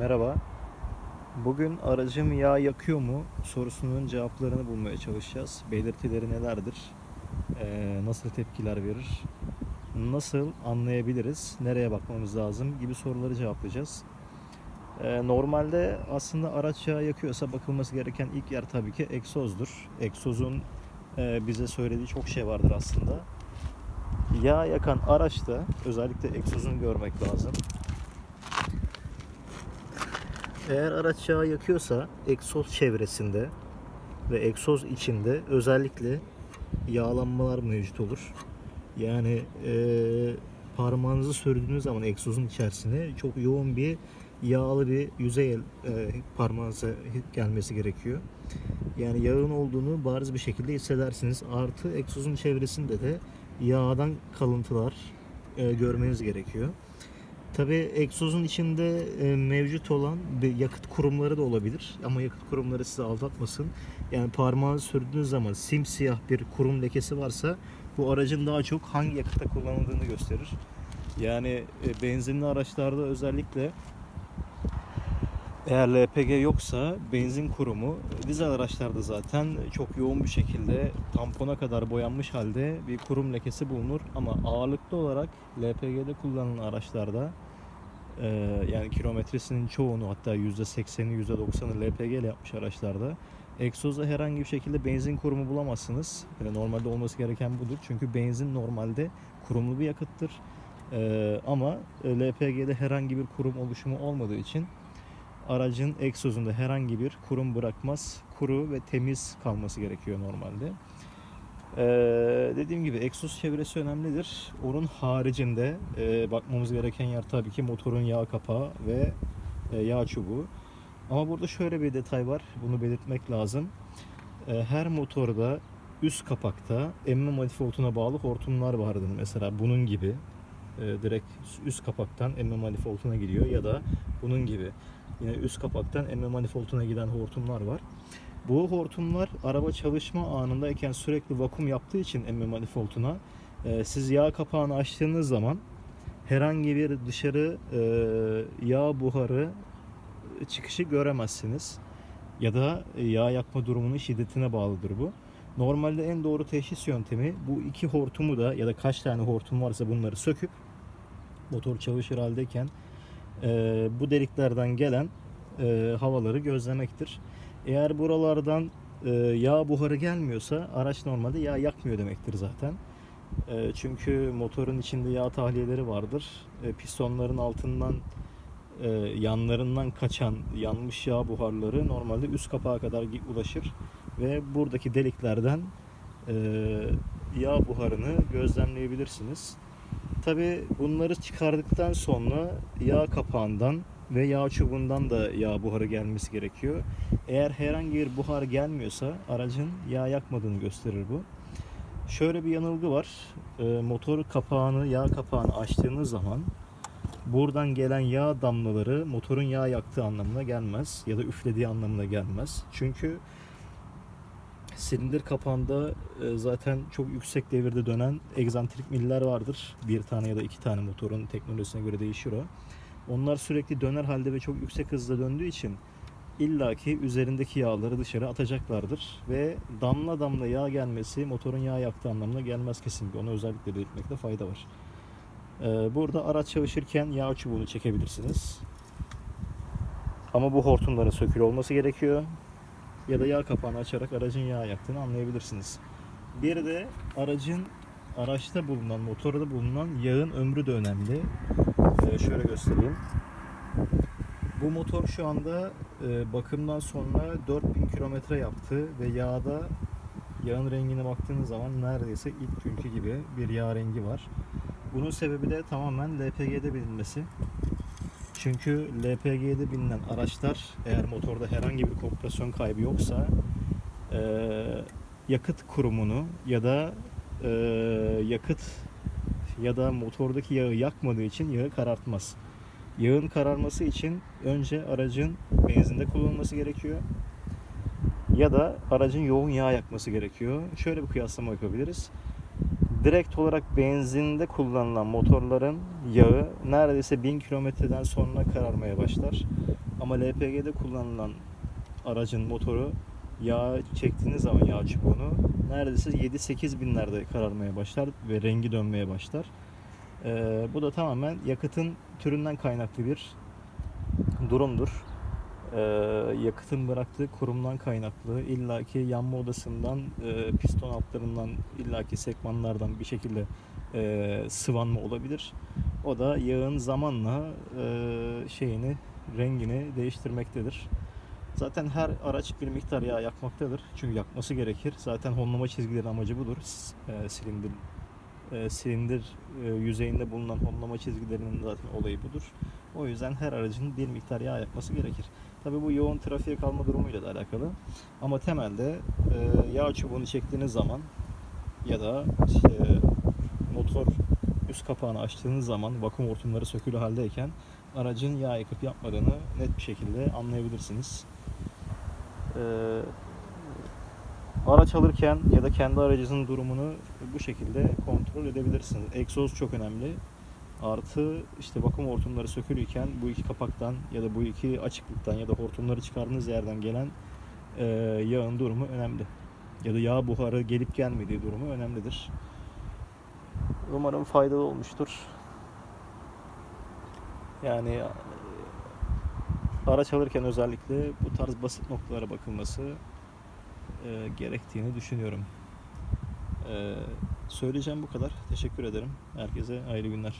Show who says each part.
Speaker 1: Merhaba. Bugün aracım yağ yakıyor mu sorusunun cevaplarını bulmaya çalışacağız. Belirtileri nelerdir? Ee, nasıl tepkiler verir? Nasıl anlayabiliriz? Nereye bakmamız lazım? Gibi soruları cevaplayacağız. Ee, normalde aslında araç yağ yakıyorsa bakılması gereken ilk yer tabii ki egzozdur. Egzozun e, bize söylediği çok şey vardır aslında. Yağ yakan araçta özellikle egzozunu görmek lazım. Eğer araç yağ yakıyorsa egzoz çevresinde ve egzoz içinde özellikle yağlanmalar mevcut olur. Yani eee parmağınızı sürdüğünüz zaman egzozun içerisine çok yoğun bir yağlı bir yüzey eee, parmağınıza gelmesi gerekiyor. Yani yağın olduğunu bariz bir şekilde hissedersiniz. Artı egzozun çevresinde de yağdan kalıntılar eee, görmeniz gerekiyor. Tabii egzozun içinde e, mevcut olan bir yakıt kurumları da olabilir ama yakıt kurumları sizi aldatmasın. Yani parmağınızı sürdüğünüz zaman simsiyah bir kurum lekesi varsa bu aracın daha çok hangi yakıtta kullanıldığını gösterir. Yani e, benzinli araçlarda özellikle eğer LPG yoksa benzin kurumu dizel araçlarda zaten çok yoğun bir şekilde tampona kadar boyanmış halde bir kurum lekesi bulunur ama ağırlıklı olarak LPG'de kullanılan araçlarda e, yani kilometresinin çoğunu hatta %80'i %90'ı LPG ile yapmış araçlarda egzozda herhangi bir şekilde benzin kurumu bulamazsınız. Yani normalde olması gereken budur. Çünkü benzin normalde kurumlu bir yakıttır. E, ama LPG'de herhangi bir kurum oluşumu olmadığı için aracın egzozunda herhangi bir kurum bırakmaz. Kuru ve temiz kalması gerekiyor normalde. Ee, dediğim gibi egzoz çevresi önemlidir. Onun haricinde e, bakmamız gereken yer tabii ki motorun yağ kapağı ve e, yağ çubuğu. Ama burada şöyle bir detay var. Bunu belirtmek lazım. E, her motorda üst kapakta emme manifolduna bağlı hortumlar vardır. Mesela bunun gibi e, direkt üst kapaktan emme manifolduna gidiyor ya da bunun gibi yine üst kapaktan emme manifolduna giden hortumlar var. Bu hortumlar araba çalışma anındayken sürekli vakum yaptığı için emme manifolduna e, siz yağ kapağını açtığınız zaman herhangi bir dışarı e, yağ buharı çıkışı göremezsiniz. Ya da yağ yakma durumunun şiddetine bağlıdır bu. Normalde en doğru teşhis yöntemi bu iki hortumu da ya da kaç tane hortum varsa bunları söküp motor çalışır haldeyken e, bu deliklerden gelen e, havaları gözlemektir. Eğer buralardan e, yağ buharı gelmiyorsa araç normalde yağ yakmıyor demektir zaten. E, çünkü motorun içinde yağ tahliyeleri vardır. E, pistonların altından e, yanlarından kaçan yanmış yağ buharları normalde üst kapağa kadar ulaşır ve buradaki deliklerden e, yağ buharını gözlemleyebilirsiniz. Tabi bunları çıkardıktan sonra yağ kapağından ve yağ çubuğundan da yağ buharı gelmesi gerekiyor. Eğer herhangi bir buhar gelmiyorsa aracın yağ yakmadığını gösterir bu. Şöyle bir yanılgı var. E, motor kapağını, yağ kapağını açtığınız zaman buradan gelen yağ damlaları motorun yağ yaktığı anlamına gelmez ya da üflediği anlamına gelmez. Çünkü silindir kapağında e, zaten çok yüksek devirde dönen egzantrik miller vardır. Bir tane ya da iki tane motorun teknolojisine göre değişir o. Onlar sürekli döner halde ve çok yüksek hızla döndüğü için illaki üzerindeki yağları dışarı atacaklardır ve damla damla yağ gelmesi motorun yağ yaktığı anlamına gelmez kesinlikle. Onu özellikle belirtmekte fayda var. Ee, burada araç çalışırken yağ çubuğunu çekebilirsiniz. Ama bu hortumların sökülü olması gerekiyor. Ya da yağ kapağını açarak aracın yağ yaktığını anlayabilirsiniz. Bir de aracın araçta bulunan, motorda bulunan yağın ömrü de önemli. Ee, şöyle göstereyim. Bu motor şu anda e, bakımdan sonra 4000 kilometre yaptı ve yağda yağın rengine baktığınız zaman neredeyse ilk günkü gibi bir yağ rengi var. Bunun sebebi de tamamen LPG'de bilinmesi. Çünkü LPG'de bilinen araçlar eğer motorda herhangi bir kompresyon kaybı yoksa e, yakıt kurumunu ya da e, yakıt ya da motordaki yağı yakmadığı için yağı karartmaz. Yağın kararması için önce aracın benzinde kullanılması gerekiyor. Ya da aracın yoğun yağ yakması gerekiyor. Şöyle bir kıyaslama yapabiliriz. Direkt olarak benzinde kullanılan motorların yağı neredeyse 1000 kilometreden sonra kararmaya başlar. Ama LPG'de kullanılan aracın motoru yağ çektiğiniz zaman yağ çubuğunu neredeyse 7-8 binlerde kararmaya başlar ve rengi dönmeye başlar. Ee, bu da tamamen yakıtın türünden kaynaklı bir durumdur. Ee, yakıtın bıraktığı kurumdan kaynaklı illaki yanma odasından e, piston altlarından illaki sekmanlardan bir şekilde e, sıvanma olabilir. O da yağın zamanla e, şeyini rengini değiştirmektedir. Zaten her araç bir miktar yağ yakmaktadır. Çünkü yakması gerekir. Zaten honlama çizgilerin amacı budur. E, silindir e, silindir e, yüzeyinde bulunan honlama çizgilerinin zaten olayı budur. O yüzden her aracın bir miktar yağ yakması gerekir. Tabi bu yoğun trafiğe kalma durumuyla da alakalı. Ama temelde e, yağ çubuğunu çektiğiniz zaman ya da işte motor üst kapağını açtığınız zaman vakum hortumları sökülü haldeyken aracın yağ yakıp yapmadığını net bir şekilde anlayabilirsiniz. Ee, araç alırken ya da kendi aracınızın durumunu bu şekilde kontrol edebilirsiniz. Egzoz çok önemli. Artı işte vakum hortumları sökülüyken bu iki kapaktan ya da bu iki açıklıktan ya da hortumları çıkardığınız yerden gelen e, yağın durumu önemli. Ya da yağ buharı gelip gelmediği durumu önemlidir. Umarım faydalı olmuştur. Yani e, araç alırken özellikle bu tarz basit noktalara bakılması e, gerektiğini düşünüyorum. E, söyleyeceğim bu kadar. Teşekkür ederim. Herkese hayırlı günler.